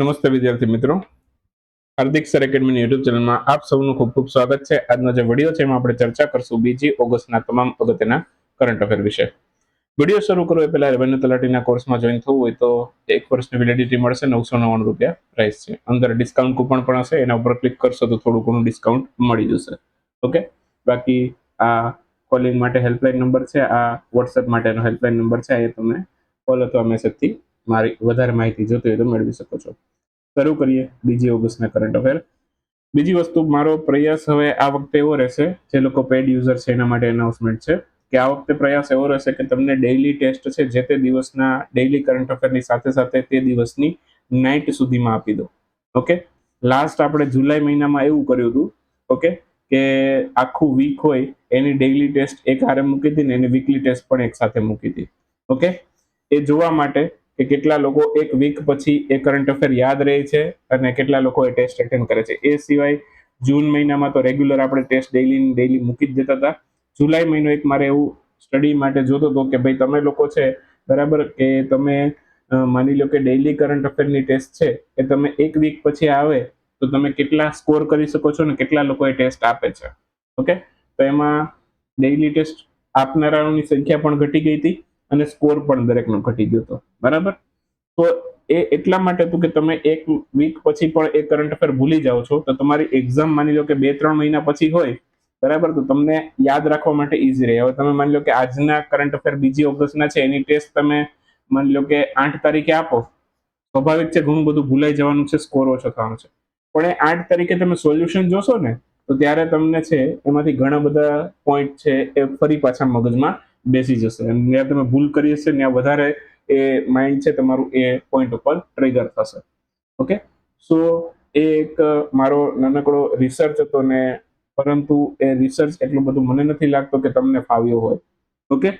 નમસ્તે વિદ્યાર્થી મિત્રો. હાર્દિક સર એકેડમીની યુટ્યુબ ચેનલમાં આપ સૌનું ખૂબ ખૂબ સ્વાગત છે. આજનો જે વીડિયો છે એમાં આપણે ચર્ચા કરશું બીજી ઓગસ્ટના તમામ અગત્યના કરંટ અફેર વિશે. વીડિયો શરૂ કરો એ પહેલા રેવન્યુ તલાટીના કોર્સમાં જોઈન થવું હોય તો એક વર્ષની વેલિડિટી મળશે નવસો નવ્વાણું રૂપિયા પ્રાઇસ છે. અંદર ડિસ્કાઉન્ટ કૂપન પણ હશે, એના ઉપર ક્લિક કરશો તો થોડું ઘણું ડિસ્કાઉન્ટ મળી જશે. ઓકે બાકી આ કોલિંગ માટે હેલ્પલાઇન નંબર છે, આ વોટ્સએપ માટેનો હેલ્પલાઇન નંબર છે એ તમે કોલ અથવા મેસેજથી મારી વધારે માહિતી જોતી હોય તો મેળવી શકો છો. શરૂ કરીએ બીજી ઓગસ્ટના કરંટ અફેર બીજી વસ્તુ, મારો પ્રયાસ હવે આ વખતે એવો રહેશે, જે લોકો પેડ યુઝર છે એના માટે એનાઉન્સમેન્ટ છે, કે આ વખતે પ્રયાસ એવો રહેશે કે તમને ડેઇલી ટેસ્ટ છે જે તે દિવસના ડેઇલી કરંટ અફેરની સાથે સાથે તે દિવસની નાઇટ સુધીમાં આપી દો. ઓકે લાસ્ટ આપણે જુલાઈ મહિનામાં એવું કર્યું હતું ઓકે કે આખું વીક હોય, એની ડેઇલી ટેસ્ટ એક હારે મૂકી હતી ને એની વીકલી ટેસ્ટ પણ એક સાથે મૂકી હતી. ઓકે એ જોવા માટે કે કેટલા લોકો એક વીક પછી એ કરંટ અફેર યાદ રહે છે અને કેટલા લોકો એ ટેસ્ટ અટેન્ડ કરે છે. એ સિવાય જૂન મહિનામાં તો રેગ્યુલર આપણે ટેસ્ટ ડેઈલી ડેઈલી મૂકી જ દેતા હતા. જુલાઈ મહિનો એક મારે એવું સ્ટડી માટે જોતો હતો કે ભાઈ તમે લોકો છે, બરાબર? કે તમે માની લો કે ડેઈલી કરંટ અફેરની ટેસ્ટ છે, એ તમે એક વીક પછી આવે તો તમે કેટલા સ્કોર કરી શકો છો ને કેટલા લોકો એ ટેસ્ટ આપે છે. ઓકે? તો એમાં ડેઈલી ટેસ્ટ આપનારાઓની સંખ્યા પણ ઘટી ગઈ હતી. અને સ્કોર પણ દરેકનો ઘટી ગયો હતો. બરાબર? તો એ એટલા માટે હતું કે તમે એક વીક પછી પણ એ કરંટ અફેર ભૂલી જાઓ છો. તો તમારી એક્ઝામ માની લો કે બે, ત્રણ મહિના પછી હોય, બરાબર? તો તમને યાદ રાખવા માટે ઈઝી રહે. હવે તમે માની લો કે આજના કરંટ અફેર બીજી ઓગસ્ટના છે, એની ટેસ્ટ તમે માની લો કે આઠ તારીખે આપો. સ્વાભાવિક છે, ઘણું બધું ભૂલાઈ જવાનું છે સ્કોર ઓછો થવાનો છે. પણ એ આઠ તારીખે તમે સોલ્યુશન જોશો ને, તો ત્યારે તમને છે, એમાંથી ઘણા બધા પોઈન્ટ છે, એ ફરી પાછા મગજમાં બેસી જશે અને જ્યાં તમે ભૂલ કરી હશે, ત્યાં વધારે એ માઇન્ડ છે તમારું એ પોઈન્ટ ઉપર ટ્રિગર થશે. ઓકે સો એ એક મારો નાનકડો રિસર્ચ હતો ને, પરંતુ એ રિસર્ચ એટલું બધું મને નથી લાગતો કે તમને ફાવ્યો હોય. ઓકે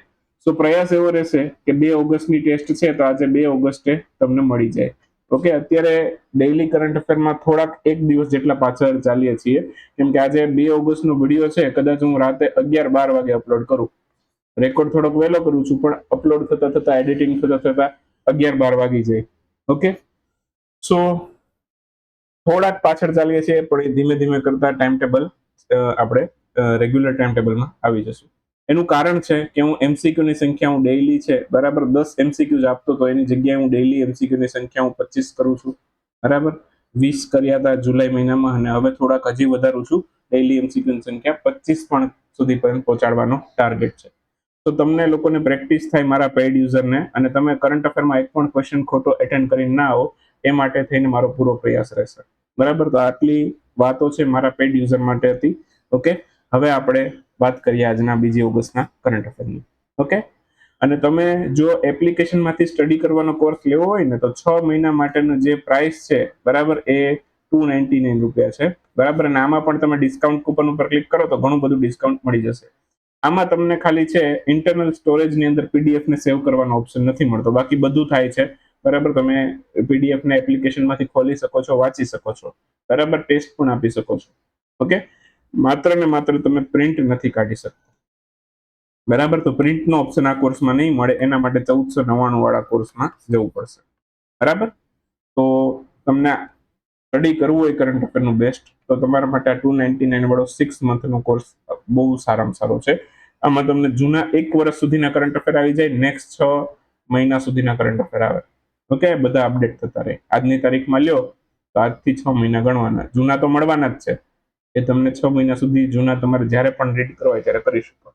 સો પ્રયાસ એવો રહેશે કે બે ઓગસ્ટની ટેસ્ટ છે, તો આજે બે ઓગસ્ટે તમને મળી જાય. ઓકે અત્યારે ડેઇલી કરંટ અફેરમાં થોડાક એક દિવસ જેટલા પાછળ ચાલીએ છીએ. કેમ કે આજે બે ઓગસ્ટનો વીડિયો છે, કદાચ હું રાતે અગિયાર બાર વાગે અપલોડ કરું. રેકોર્ડ થોડોક વહેલો કરું છું, પણ અપલોડ થતા થતા એડિટિંગ થતા થતા અગિયાર બાર વાગી જાય. ઓકે સો થોડાક પાછળ ચાલીએ છીએ, પણ એ ધીમે ધીમે કરતા ટાઈમ ટેબલ આપણે રેગ્યુલર ટાઈમ ટેબલમાં આવી જશું. એનું કારણ છે કે હું એમસીક્યુની સંખ્યા હું ડેઇલી છે, બરાબર? દસ એમસીક્યુ આપતો તો એની જગ્યાએ હું ડેઇલી એમસીક્યુ ની સંખ્યા હું પચીસ કરું છું, બરાબર? વીસ કર્યા હતા જુલાઈ મહિનામાં અને હવે થોડાક હજી વધારું છું ડેઇલી એમસીક્યુની સંખ્યા પચીસ પણ સુધી પહોંચાડવાનો ટાર્ગેટ છે. તો તમને લોકોને પ્રેક્ટિસ થાય મારા પેઇડ યુઝરને અને તમે કરંટ અફેરમાં એક પણ ક્વેશ્ચન ખોટો એટેન્ડ કરીને ના આવો, એ માટે થઈને મારો પૂરો પ્રયાસ રહેશે. બરાબર? તો આટલી વાતો છે મારા પેઇડ યુઝર માટે હતી. ઓકે હવે આપણે વાત કરીએ આજના બીજી ઓગસ્ટના કરંટ અફેરની ઓકે અને તમે જો એપ્લિકેશનમાંથી સ્ટડી કરવાનો કોર્સ લેવો હોય ને, તો છ મહિના માટેનો જે પ્રાઇસ છે, બરાબર? એ ટુ નાઇન્ટી નાઇન રૂપિયા છે. બરાબર? અને આમાં પણ તમે ડિસ્કાઉન્ટ કૂપન ઉપર ક્લિક કરો તો ઘણું બધું ડિસ્કાઉન્ટ મળી જશે. આમાં તમને ખાલી છે ઇન્ટરનલ સ્ટોરેજની અંદર પીડીએફ ને સેવ કરવાનો ઓપ્શન નથી મળતો. બાકી બધું થાય છે. બરાબર? તમે પીડીએફ ને એપ્લિકેશનમાંથી ખોલી શકો છો, વાંચી શકો છો. બરાબર? ટેસ્ટ પણ આપી શકો છો. ઓકે? માત્ર ને માત્ર તમે પ્રિન્ટ નથી કાઢી શકતા. બરાબર? તો પ્રિન્ટનો ઓપ્શન આ કોર્સમાં નહીં મળે. એના માટે ચૌદસો નવ્વાણું વાળા કોર્સમાં જવું પડશે. બરાબર? તો તમને સ્ટડી કરવું હોય કરંટ અફેરનું બેસ્ટ તો તમારા માટે આ ટુ નાઇન્ટી નાઇન વાળો સિક્સ મંથનો કોર્સ બહુ સારામાં સારો છે. આમાં તમને જૂના એક વર્ષ સુધીના કરંટ અફેર આવી જાય નેક્સ્ટ છ મહિના સુધીના કરંટ અફેર આવે. ઓકે બધા અપડેટ થતા રહે. આજની તારીખમાં લ્યો, તો આજથી છ મહિના ગણવાના. જૂના તો મળવાના જ છે. એ તમને છ મહિના સુધી જૂના તમારે જ્યારે પણ રીડ કરવા હોય ત્યારે કરી શકો.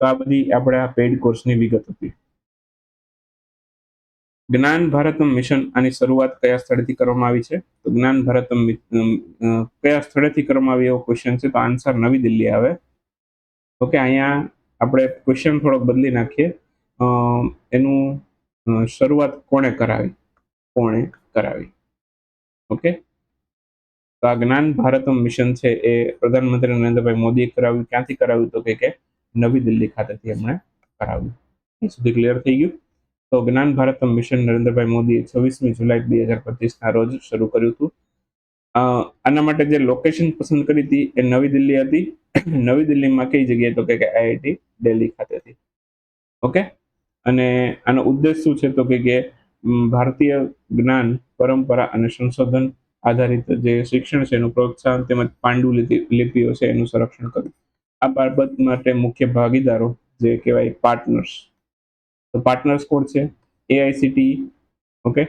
તો આ બધી આપણે આ પેઇડ કોર્સની વિગત હતી. જ્ઞાન ભારતમ મિશન આની શરૂઆત કયા સ્થળેથી કરવામાં આવી છે? તો જ્ઞાન ભારતમ કયા સ્થળેથી કરવામાં આવી એવો ક્વેશ્ચન છે? તો આન્સર નવી દિલ્હી આવે. ઓકે અહીંયા આપણે ક્વેશ્ચન થોડોક બદલી નાખીએ. એનું શરૂઆત કોણે કરાવી? કોણે કરાવી? ઓકે તો આ જ્ઞાન ભારતમ મિશન છે એ પ્રધાનમંત્રી નરેન્દ્રભાઈ મોદીએ કરાવ્યું. ક્યાંથી કરાવ્યું તો કે નવી દિલ્હી ખાતેથી એમણે કરાવ્યું. સુધી ક્લિયર થઈ ગયું? તો જ્ઞાન ભારતમ મિશન નરેન્દ્રભાઈ મોદીએ છવ્વીસમી જુલાઈ બે હજાર પચીસના રોજ શરૂ કર્યું હતું. આના માટે જે લોકેશન પસંદ કરી હતી એ નવી દિલ્હી હતી. નવી દિલ્હીમાં કઈ જગ્યાએ તો કે આઈઆઈટી દિલ્હી ખાતેથી ઓકે? અને આનો ઉદ્દેશ શું છે તો કે ભારતીય જ્ઞાન, પરંપરા અને સંશોધન આધારિત જે શિક્ષણ છે એનું પ્રોત્સાહન તેમજ પાંડુલિપિ લિપિઓ છે એનું સંરક્ષણ કરવું. આ બાબત માટે મુખ્ય ભાગીદારો જે કહેવાય પાર્ટનર્સ તો પાર્ટનર્સ કોણ છે AICTE okay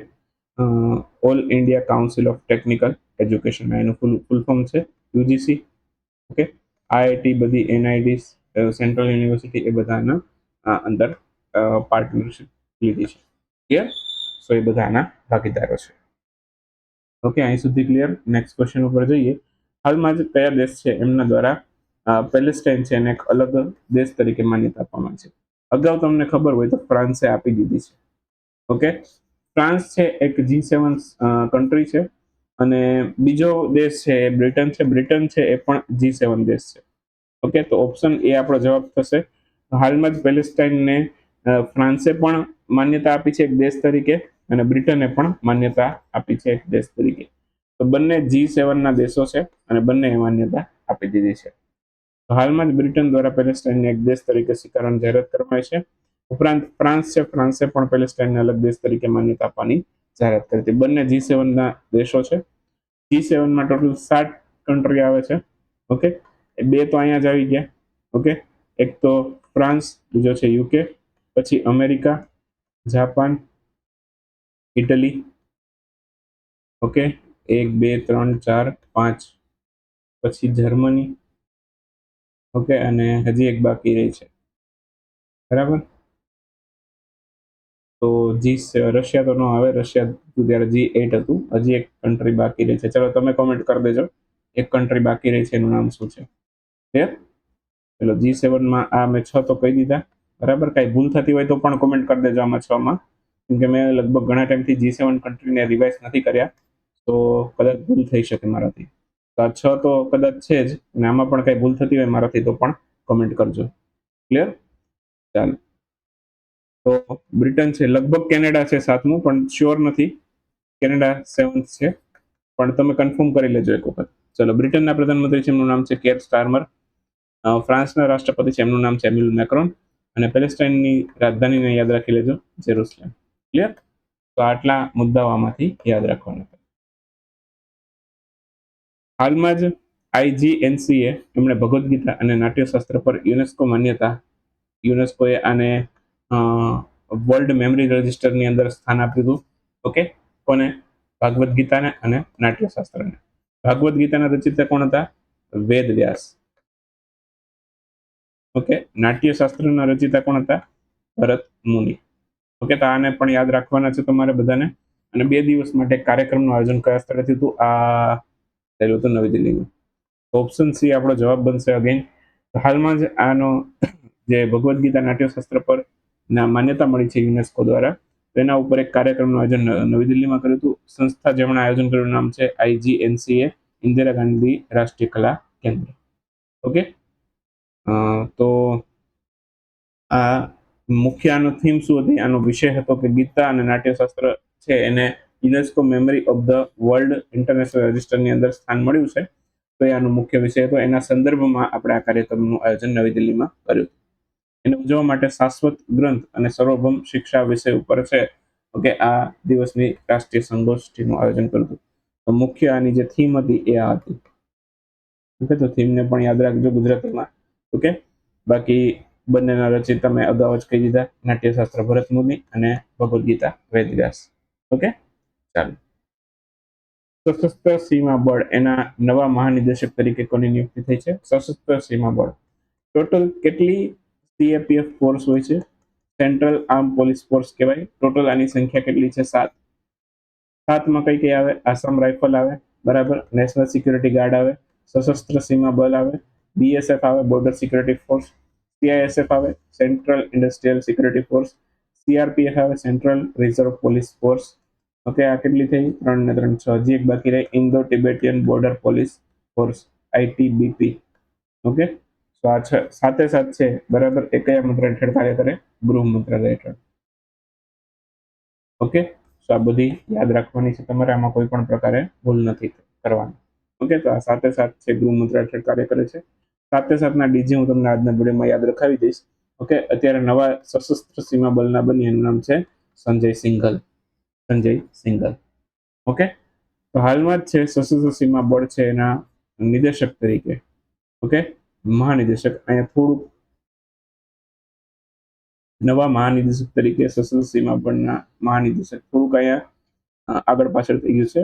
all India council of technical education એનું ફૂલ ફૂલ ફોર્મ છે યુજીસી ઓકે આઈઆઈટી બધી એનઆઈડી સેન્ટ્રલ યુનિવર્સિટી એ બધાના આ અંદર પાર્ટનરશિપ લીધી છે. ક્લિયર સો એ બધાના ભાગીદારો છે. ઓકે અહીં સુધી ક્લિયર નેક્સ્ટ ક્વેશ્ચન ઉપર જઈએ. હાલમાં જ કયા દેશ છે, એમના દ્વારા પેલેસ્ટાઇન છે એને એક અલગ દેશ તરીકે માન્યતા આપવામાં છે. અગાઉ તમને ખબર હોય તો ફ્રાન્સે આપી દીધી છે. ઓકે? ફ્રાન્સ છે એક જી સેવન કન્ટ્રી છે અને બીજો દેશ છે એ બ્રિટન છે. બ્રિટન છે એ પણ જી સેવન દેશ છે. ઓકે? તો ઓપ્શન એ આપણો જવાબ થશે. હાલમાં જ પેલેસ્ટાઇનને ફ્રાન્સે પણ માન્યતા આપી છે એક દેશ તરીકે અને બ્રિટને પણ માન્યતા આપી છે એક દેશ તરીકે. તો બંને જી સેવનના દેશો છે અને બંને માન્યતા આપી દીધી છે. હાલમાં જ બ્રિટન દ્વારા પેલેસ્ટાઇનને એક દેશ તરીકે સ્વીકારવાની જાહેરાત કરવામાં છે. ઉપરાંત ફ્રાન્સ છે ફ્રાન્સે પણ પેલેસ્ટાઇનને અલગ દેશ તરીકે માન્યતા આપવાની જાહેરાત કરી હતી. બંને જી સેવનના દેશો છે. જી સેવનમાં ટોટલ સાત કન્ટ્રી આવે છે. ઓકે? બે તો અહીંયા જ આવી ગયા. ઓકે? એક તો ફ્રાન્સ, બીજો છે યુકે પછી અમેરિકા, જાપાન, ઇટલી. ઓકે? એક, બે, ત્રણ, ચાર, પાંચ. પછી જર્મની ઓકે, અને હજી એક બાકી રહી છે. બરાબર? તો જી, રશિયા તો ન આવે, રશિયા ત્યારે જી એટ હતું. હજી એક કન્ટ્રી બાકી રહી છે. ચલો, તમે કોમેન્ટ કરી દેજો. એક કન્ટ્રી બાકી રહી છે, એનું નામ શું છે? ક્લિયર ચલો, જી સેવનમાં આ મેં છ તો કહી દીધા. બરાબર? કાંઈ ભૂલ થતી હોય તો પણ કોમેન્ટ કરી દેજો આમાં છ માં. કેમ કે મેં લગભગ ઘણા ટાઈમથી જી સેવન કન્ટ્રીને રિવાઇઝ નથી કર્યા. તો કદાચ ભૂલ થઈ શકે મારાથી. તો છ તો કદાચ છે જ, અને આમાં પણ કાંઈ ભૂલ થતી હોય મારાથી તો પણ કોમેન્ટ કરજો. ક્લિયર ચાલો. તો બ્રિટન છે, લગભગ કેનેડા છે સાતમું પણ શ્યોર નથી. કેનેડા સેવન્થ છે. પણ તમે કન્ફર્મ કરી લેજો એક વખત. ચલો, બ્રિટનના પ્રધાનમંત્રી છે, એમનું નામ છે કેર સ્ટારમર. ફ્રાન્સના રાષ્ટ્રપતિ છે, એમનું નામ છે એમ્યુલ મેક્રોન. અને પેલેસ્ટાઇનની રાજધાનીને યાદ રાખી લેજો, જેરુસલેમ. ક્લિયર તો આટલા મુદ્દાઓ આમાંથી યાદ રાખવાના. હાલમાં જ આઈજીએનસીએ એમણે ભગવદ્ ગીતા અને નાટ્યશાસ્ત્ર પર યુનેસ્કો માન્યતા, યુનેસ્કોએ આને વર્લ્ડ મેમરી રજિસ્ટરની અંદર સ્થાન આપ્યું હતું ઓકે? કોને? ભાગવદ્ ગીતાને અને નાટ્યશાસ્ત્રને. ભાગવદ્ ગીતાના રચિતા કોણ હતા? વેદ વ્યાસ. ઓકે? નાટ્યશાસ્ત્રના રચિતા કોણ હતા? ભરત મુનિ. ઓકે? તો આને પણ યાદ રાખવાના છે તમારે બધાને. અને બે દિવસ માટે કાર્યક્રમનું આયોજન કયા સ્થળેથી હતું આ થયેલું હતું નવી દિલ્હીમાં ઓપ્શન સી આપણો જવાબ બનશે અગેન હાલમાં જ આનો જે ભગવદ્ ગીતા નાટ્યશાસ્ત્ર પર ના માન્યતા મળી છે યુનેસ્કો દ્વારા તેના ઉપર એક કાર્યક્રમનું આયોજન નવી દિલ્હીમાં કર્યું હતું. સંસ્થા જેમણે આયોજન કર્યું નામ છે આઈજીએનસીએ ઇન્દિરા ગાંધી રાષ્ટ્રીય કલા કેન્દ્ર. ઓકે? તો આ મુખ્ય આનો થીમ શું હતી? આનો વિષય હતો કે ગીતા અને નાટ્યશાસ્ત્ર છે એને UNESCO memory of the world international રજિસ્ટરની અંદર સ્થાન મળ્યું છે. તો એ આનો મુખ્ય વિષય હતો. એના સંદર્ભમાં આપણે આ કાર્યક્રમનું આયોજન નવી દિલ્હીમાં કર્યું એને ઉજવવા માટે શાશ્વત ગ્રંથ અને સર્વભૌમ શિક્ષા વિષય ઉપર છે ઓકે, આ દિવસની રાષ્ટ્રીય સંગોષ્ઠીનું આયોજન કર્યું હતું. તો મુખ્ય આની જે થીમ હતી એ આ હતી. ઓકે, તો થીમને પણ યાદ રાખજો ગુજરાતીમાં. ઓકે, બાકી બંનેના રચિત તમે અગાઉ જ કહી દીધા. નાટ્યશાસ્ત્ર ભરત મુનિ અને ભગવદ્ ગીતા, વેદવ્યાસ. ઓકે? સશસ્ત્ર સીમા બળ એના નવા મહાનિદેશક તરીકે કોની નિયુક્તિ થઈ છે? સશસ્ત્ર સીમા બળ. ટોટલ કેટલી સીએપીએફ ફોર્સ હોય છે? સેન્ટ્રલ આર્મ પોલીસ ફોર્સ કહેવાય. ટોટલ આની સંખ્યા કેટલી છે? સાત. સાતમાં કઈ કઈ આવે? આસામ રાઇફલ આવે, બરાબર. નેશનલ સિક્યુરિટી ગાર્ડ આવે, સશસ્ત્ર સીમા બળ આવે બીએસએફ આવે બોર્ડર સિક્યુરિટી ફોર્સ સીઆઈએસએફ આવે central industrial security force CRPF આવે central reserve police force okay, આ કેટલી થઈ? ત્રણ ને ત્રણ છ. હજી એક બાકી રહી. Indo Tibetan border police force ITBP okay? તો આ છ સાથે સાત છે. બરાબર? એ કયા મંત્ર હેઠળ કાર્ય કરે. ગૃહ મંત્રાલય હેઠળ. ઓકે? તો આ બધી યાદ રાખવાની છે તમારે. આમાં કોઈ પણ પ્રકારે ભૂલ નથી કરવાની. ઓકે? તો આ સાથે સાત છે. ગૃહ મંત્રાલય હેઠળ કાર્ય કરે છે. સાથે સાતના ડીજી હું તમને આજના વિડીયોમાં યાદ રખાવી દઈશ. ઓકે? અત્યારે નવા સશસ્ત્ર સીમા બલના બની એનું નામ છે સંજય સિંઘલ. સંજય સિંગલ. ઓકે તો હાલમાં જ છે સસુસીમાં બોર્ડ છે એના નિદેશક તરીકે. ઓકે મહાનિદેશક. અહીંયા થોડુંક નવા મહાનિદેશક તરીકે સશસ્ત્ર સીમા બળના મહાનિદેશક. થોડુંક અહીંયા આગળ પાછળ થઈ ગયું છે.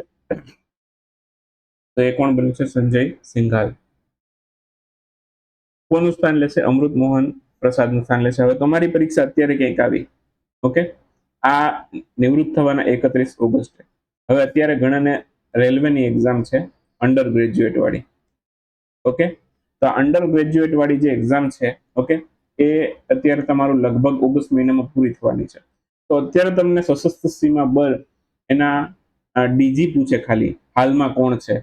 તો એ કોણ બન્યું છે? સંજય સિંઘાલ. કોનું સ્થાન લેશે? અમૃત મોહન પ્રસાદનું સ્થાન લેશે. હવે તમારી પરીક્ષા અત્યારે ક્યાંક આવી. ઓકે આ નિવૃત્ત થવાના એકત્રીસ ઓગસ્ટે. હવે અત્યારે ઘણાને રેલવેની એક્ઝામ છે અંડર ગ્રેજ્યુએટ વાળી. ઓકે તો અંડર ગ્રેજ્યુએટ વાળી જે એક્ઝામ છે ઓકે એ અત્યારે તમારું લગભગ ઓગસ્ટ મહિનામાં પૂરી થવાની છે. તો અત્યારે તમને સશસ્ત્ર સીમા બળ એના ડીજી પૂછે ખાલી, હાલમાં કોણ છે?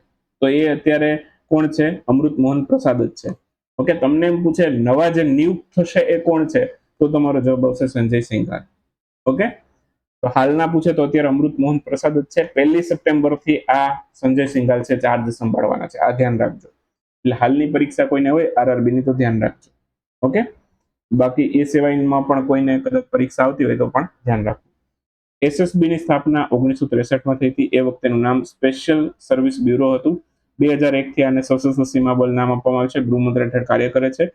તો એ અત્યારે કોણ છે? અમૃત મોહન પ્રસાદ જ છે. ઓકે તમને એમ પૂછે, નવા જે નિયુક્ત થશે એ કોણ છે? તો તમારો જવાબ આવશે સંજય સિંઘાલ. ઓકે તો હાલના પૂછે તો અત્યારે અમૃત મોહન પ્રસાદ જ છે. પહેલી સપ્ટેમ્બરથી આ સંજય સિંઘાલ છે, ચાર્જ સંભાળવાના છે. આ ધ્યાન રાખજો. એટલે હાલની પરીક્ષા કોઈને હોય આરઆરબી ની તો ધ્યાન રાખજો. ઓકે? બાકી એ સિવાયમાં પણ કોઈને કદાચ પરીક્ષા આવતી હોય તો પણ ધ્યાન રાખવું એસએસબી ની સ્થાપના ઓગણીસો ત્રેસઠમાં થઈ હતી. એ વખતેનું નામ સ્પેશિયલ સર્વિસ બ્યુરો હતું. બે હજાર એક થી આને સશસ્ત્ર સીમા બળ નામ આપવામાં આવ્યું છે. ગૃહમંત્રી હેઠળ કાર્ય કરે છે.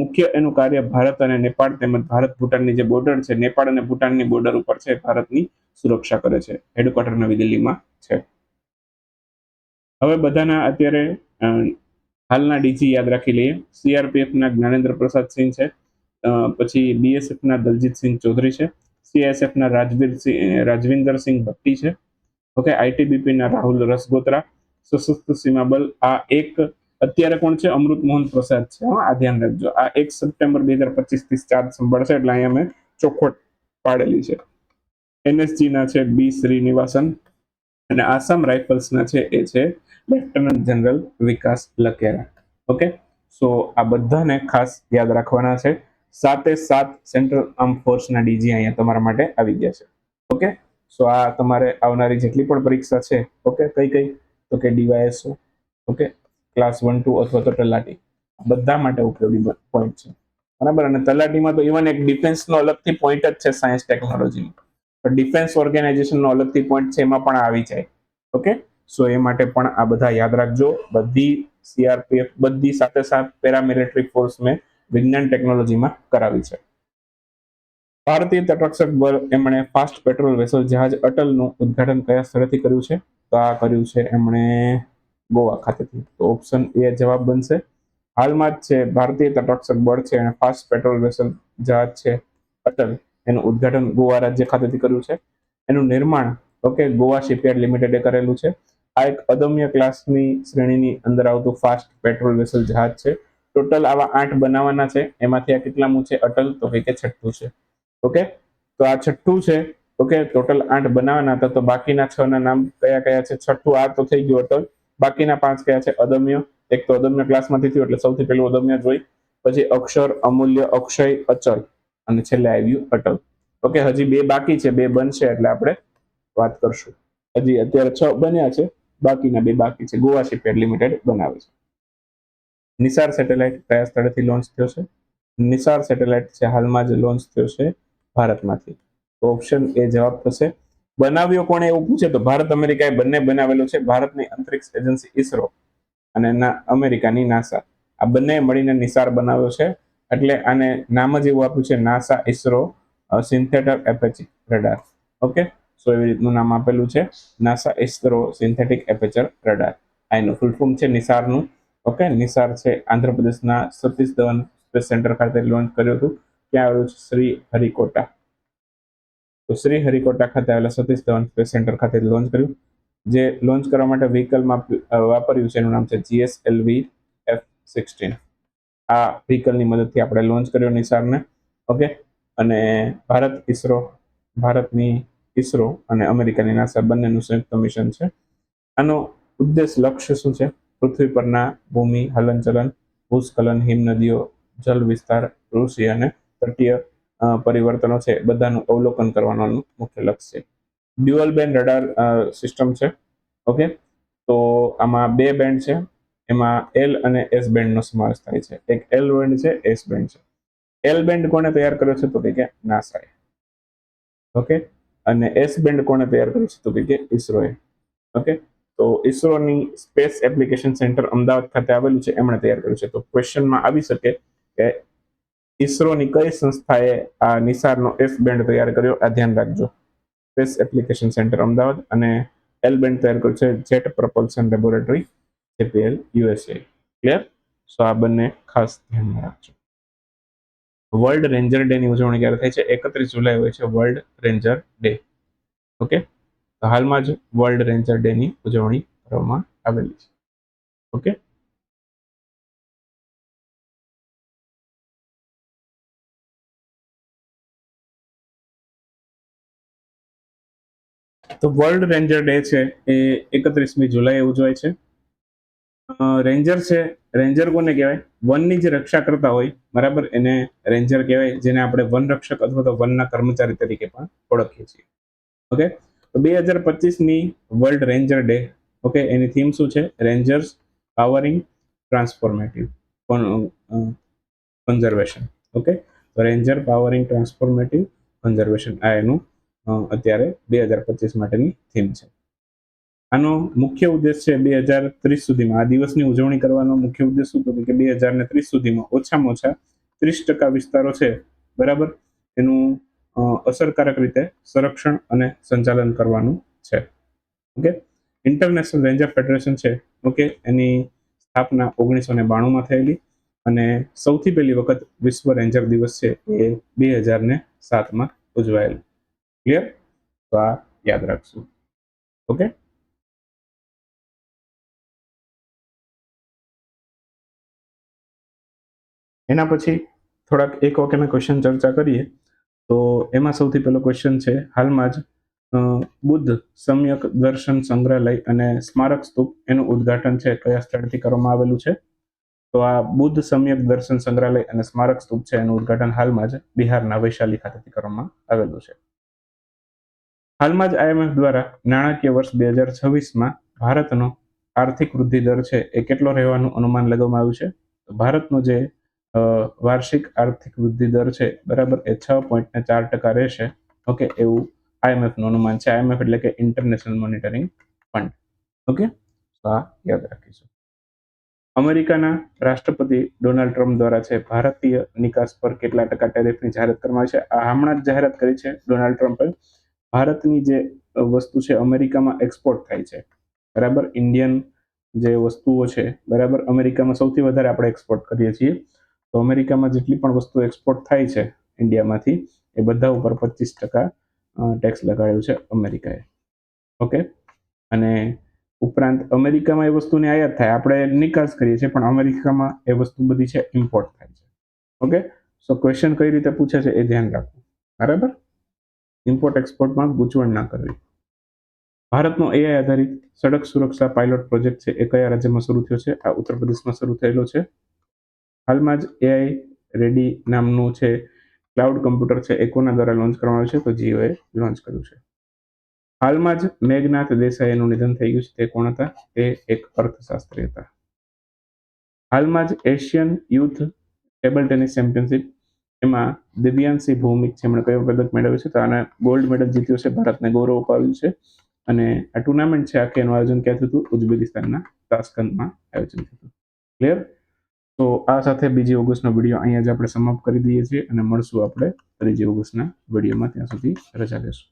મુખ્ય એનું કાર્ય ભારત અને નેપાળ તેમજ ભારત ભૂટાનની જે બોર્ડર છે, નેપાળ અને ભૂટાનની બોર્ડર ઉપર છે, ભારતની સુરક્ષા કરે છે. હેડક્વાર્ટર નવી દિલ્હીમાં છે. હવે બધાના અત્યારે હાલના ડીજી યાદ રાખી લઈએ. સીઆરપીએફના જ્ઞાનેન્દ્ર પ્રસાદ સિંહ છે પછી બીએસએફના દલજીતસિંહ દલજીત સિંહ ચૌધરી છે સીએસએફના રાજવીરસિંહ રાજવીર સિંહ રાજવિંદર સિંહ ભટ્ટી છે, ઓકે આઈટીબીપીના રાહુલ રસગોત્રા, સશસ્ત્ર સીમા બલ આ એક અત્યારે કોણ છે? અમૃત મોહન પ્રસાદ છે. હા, આ ધ્યાન રાખજો. આ એક સપ્ટેમ્બર બે હજાર પચીસથી ચાર્જ સંભાળશે એટલે અહીંયા મેં ચોખવટ પાડેલી છે. એનએસજી ના છે બી શ્રીનિવાસન અને આસામ રાઇફલ્સ ના છે એ છે lieutenant general Vikas Lakera. Okay? So, આ બધાને ખાસ યાદ રાખવાના છે. સાતે સાત સેન્ટ્રલ આર્મ ફોર્સના ડીજી અહીંયા તમારા માટે આવી ગયા છે. ઓકે? સો, આ તમારે આવનારી જેટલી પણ પરીક્ષા છે, ઓકે કઈ કઈ તો કે DYSO, okay? Class one two અથવા તો તલાટી. બધા માટે ઉપયોગી પોઈન્ટ છે. બરાબર? અને તલાટીમાં તો ઇવન એક ડિફેન્સનો અલગથી પોઈન્ટ જ છે સાયન્સ ટેકનોલોજીમાં પણ ડિફેન્સ ઓર્ગેનાઇઝેશનનો અલગથી પોઈન્ટ છે એમાં પણ આવી જાય. ઓકે સો એ માટે પણ આ બધા યાદ રાખજો. બધી સીઆરપીએફ બધી સાથે સાથ પેરામિલિટરી ફોર્સ મેં વિજ્ઞાન ટેકનોલોજીમાં કરાવી છે. ભારતીય તટરક્ષક બળ એમણે ફાસ્ટ પેટ્રોલ વેસલ જહાજ અટલનું ઉદ્ઘાટન કયા સ્થળેથી કર્યું છે? તો આ કર્યું છે એમણે ગોવા ખાતેથી તો ઓપ્શન એ જવાબ બનશે. હાલમાં જ છે, ભારતીય તટરક્ષક બળ છે અને ફાસ્ટ પેટ્રોલ વેસલ જહાજ છે અટલ. એનું ઉદ્ઘાટન ગોવા રાજ્ય ખાતેથી કર્યું છે. એનું નિર્માણ ઓકે ગોવા શિપયાર્ડ લિમિટેડે કરેલું છે. આ એક અદમ્ય ક્લાસની શ્રેણીની અંદર આવતું ફાસ્ટ પેટ્રોલ વેસલ જહાજ છે. ટોટલ આવા આઠ બનાવવાના છે. એમાંથી આ કેટલામું છે? અટલ, તો કે છઠ્ઠું છે. ઓકે તો આ છઠ્ઠું છે. ઓકે ટોટલ આઠ બનાવવાના હતા. તો બાકીના છ ના નામ કયા કયા છે? છઠ્ઠું આ તો થઈ ગયું અટલ. બાકીના પાંચ કયા છે? અદમ્ય. એક તો અદમ્ય ક્લાસમાંથી થયું એટલે સૌથી પહેલું અદમ્ય જોઈ. પછી અક્ષર, અમૂલ્ય, અક્ષય, અચલ. અને છેલ્લે આવ્યું અટલ. ઓકે, હજી બે બાકી છે, બે બનશે એટલે આપણે વાત કરશું. હજી અત્યારે છ બન્યા છે, બાકીના બે બાકી છે. ગોવા શિપયાર્ડ લિમિટેડ બનાવે છે. નિસાર સેટેલાઇટ કયા સ્થળેથી લોન્ચ થયો છે? નિસાર સેટેલાઇટ છે, હાલમાં જ લોન્ચ થયો છે, ભારતમાંથી. તો ઓપ્શન એ જવાબ થશે બનાવ્યો કોણે એવું પૂછે તો ભારત અમેરિકાએ બંને બનાવેલું છે. ભારતની અંતરિક્ષ એજન્સી ઇસરો અને અમેરિકાની નાસા. આ બંને મળીને નિસાર બનાવ્યો છે. એટલે આને નામ જ એવું આપ્યું છે, NASA ISRO synthetic aperture radar okay so એવી રીતનું નામ આપેલું છે. NASA ISRO synthetic aperture radar આ એનું ફૂલ ફોર્મ છે નિસારનું. ઓકે નિસાર છે આંધ્રપ્રદેશના સતીશ ધવન સ્પેસ સેન્ટર ખાતે લોન્ચ કર્યું હતું. ક્યાં આવેલું છે? શ્રી હરિકોટા. તો શ્રી હરિકોટા ખાતે આવેલા સતીશ ધવન સ્પેસ સેન્ટર ખાતે લોન્ચ કર્યું. જે લોન્ચ કરવા માટે વ્હીકલમાં વાપર્યું છે, એનું નામ છે જીએસએલવી એફ સિક્સટીન આ વ્હીકલની મદદથી આપણે લોન્ચ કર્યો નિસારને. ઓકે અને ભારત ઇસરો, ભારતની ઇસરો અને અમેરિકાની નાસા બંનેનું સંયુક્ત મિશન છે. આનો ઉદ્દેશ લક્ષ્ય શું છે? પૃથ્વી પરના ભૂમિ હલનચલન, ભૂસ્ખલન, હિમનદીઓ જલ વિસ્તાર, ઋષિ અને તટીય પરિવર્તનો છે. બધાનું અવલોકન કરવાનું મુખ્ય લક્ષ્ય છે. ડ્યુઅલ બેન્ડ રડાર સિસ્ટમ છે. ઓકે? તો આમાં બે બેન્ડ છે. એમાં એલ અને એસ બેન્ડનો સમાવેશ થાય છે. એક એલ બેન્ડ છે એસ બેન્ડ છે. એલ બેન્ડ કોને તૈયાર કર્યો છે તો કે નાસાએ. ઓકે? અને એસ બેન્ડ કોણે તૈયાર કર્યું છે તો કે ઇસરોએ. ઓકે? તો ઈસરોની સ્પેસ એપ્લિકેશન સેન્ટર અમદાવાદ ખાતે આવેલું છે. એમણે તૈયાર કર્યું છે. તો ક્વેશ્ચનમાં આવી શકે કે ઈસરોની કઈ સંસ્થાએ આ નિસારનો એફ બેન્ડ તૈયાર કર્યો? આ ધ્યાન રાખજો. સ્પેસ એપ્લિકેશન સેન્ટર અમદાવાદ અને એલ બેન્ડ તૈયાર કર્યું છે jet propulsion laboratory JPL USA clear so આ બંને ખાસ ધ્યાનમાં રાખજો. વર્લ્ડ રેન્જર ડે ની ઉજવણી ક્યારે થાય છે? એકત્રીસ જુલાઈ હોય છે વર્લ્ડ રેન્જર ડે ઓકે તો હાલમાં જ વર્લ્ડ રેન્જર ડે ની ઉજવણી કરવામાં આવેલી છે. ઓકે તો વર્લ્ડ રેન્જર ડે છે એ એકત્રીસમી જુલાઈ ઉજવાય છે. રેન્જર છે, રેન્જર કોને કહેવાય? વનની જે રક્ષા કરતા હોય, બરાબર, એને રેન્જર કહેવાય, જેને આપણે વન રક્ષક અથવા તો વનના કર્મચારી તરીકે પણ ઓળખીએ છીએ. ઓકે? તો બે હજાર પચીસની વર્લ્ડ રેન્જર ડે, ઓકે, એની થીમ શું છે? Rangers powering transformative conservation, okay? Ranger powering transformative conservation, આ એનું અત્યારે બે હજાર પચીસ માટેની થીમ છે. આનો મુખ્ય ઉદ્દેશ છે બે હજાર ત્રીસ સુધીમાં. આ દિવસની ઉજવણી કરવાનો મુખ્ય ઉદ્દેશ શું હતો કે બે હજાર ને ત્રીસ સુધીમાં ઓછામાં ઓછા ત્રીસ ટકા વિસ્તારો છે, બરાબર? એનું અસરકારક રીતે સંરક્ષણ અને સંચાલન કરવાનું છે. ઓકે? ઇન્ટરનેશનલ રેન્જર ફેડરેશન છે. ઓકે? એની સ્થાપના ઓગણીસો ને બાણુંમાં થયેલી અને સૌથી પહેલી વખત વિશ્વ રેન્જર દિવસ છે એ બે હજાર ને સાતમાં ઉજવાયેલ. ક્લિયર તો આ યાદ રાખશું. ઓકે એના પછી થોડાક એક વાક્યના ક્વેશ્ચન ચર્ચા કરીએ તો એમાં સૌથી પહેલો ક્વેશ્ચન છે, હાલમાં જ બુદ્ધ સમ્યક દર્શન સંગ્રહાલય અને સ્મારક સ્તૂપ એનું ઉદ્ઘાટન છે, કયા સ્થળથી કરવામાં આવેલું છે? તો આ બુદ્ધ સમ્યક દર્શન સંગ્રહાલય અને સ્મારક સ્તૂપ છે, એનું ઉદ્ઘાટન હાલમાં જ બિહારના વૈશાલી ખાતેથી કરવામાં આવેલું છે. હાલમાં જ આઈએમએફ દ્વારા નાણાકીય વર્ષ બે હજાર છવ્વીસમાં ભારતનો આર્થિક વૃદ્ધિ દર છે એ કેટલો રહેવાનું અનુમાન લગાવવામાં આવ્યું છે? ભારતનો જે વાર્ષિક આર્થિક વૃદ્ધિ દર છે, બરાબર એ છ પોઈન્ટ ને ચાર ટકા રહેશે. ઓકે, એવું આઈએમએફનું અનુમાન છે. આઈએમએફ એટલે કે ઇન્ટરનેશનલ મોનિટરિંગ ફંડ. ઓકે? તો આ યાદ રાખીશું. અમેરિકાના રાષ્ટ્રપતિ ડોનાલ્ડ ટ્રમ્પ દ્વારા છે, ભારતીય નિકાસ પર કેટલા ટકા ટેરિફની જાહેરાત કરવામાં આવી છે? આ હમણાં જ જાહેરાત કરી છે ડોનાલ્ડ ટ્રમ્પે. ભારતની જે વસ્તુ છે અમેરિકામાં એક્સપોર્ટ થાય છે. બરાબર? ઇન્ડિયન જે વસ્તુઓ છે, બરાબર? અમેરિકામાં સૌથી વધારે આપણે એક્સપોર્ટ કરીએ છીએ. તો અમેરિકામાં જેટલી પણ વસ્તુ એક્સપોર્ટ થાય છે ઇન્ડિયામાંથી એ બધા ઉપર પચીસ ટકા ટેક્સ લગાડ્યું છે અમેરિકાએ. ઓકે? અને ઉપરાંત અમેરિકામાં એ વસ્તુની આયાત થાય. આપણે નિકાસ કરીએ છીએ, પણ અમેરિકામાં એ વસ્તુ બધી છે ઇમ્પોર્ટ થાય છે. ઓકે? સો ક્વેશ્ચન કઈ રીતે પૂછે છે એ ધ્યાન રાખવું બરાબર? ઇમ્પોર્ટ એક્સપોર્ટમાં ગૂંચવણ ના કરવી. ભારતનો એઆઈ આધારિત સડક સુરક્ષા પાયલોટ પ્રોજેક્ટ છે એ કયા રાજ્યમાં શરૂ થયો છે? આ ઉત્તર પ્રદેશમાં શરૂ થયેલો છે. હાલમાં જ એઆઈ રેડી નામનું છે ક્લાઉડ કમ્પ્યુટર છે, એ કોના દ્વારા લોન્ચ કરવામાં આવ્યું છે? તો જીઓએ લોન્ચ કર્યું છે. હાલમાં જ મેઘનાથ દેસાઈનું નિધન થઈ ગયું છે. તે કોણ હતા? તે એક અર્થશાસ્ત્રી હતા. હાલમાં જ Asian youth table tennis championship એમાં દિવ્યાંશી ભૌમિક જેમણે કયો પદક મેળવ્યું છે તો આને ગોલ્ડ મેડલ જીત્યો છે, ભારતને ગૌરવ અપાવ્યું છે. અને આ ટુર્નામેન્ટ છે, આખી એનું આયોજન ક્યાં થયું હતું ઉઝબેકિસ્તાનના તાસ્કંદમાં આયોજન થયું ક્લિયર તો આ સાથે બીજી ઓગસ્ટનો વીડિયો અહીંયા જ આપણે સમાપ્ત કરી દઈએ છીએ અને મળશું આપણે ત્રીજી ઓગસ્ટના વિડીયોમાં ત્યાં સુધી રજા લેશું.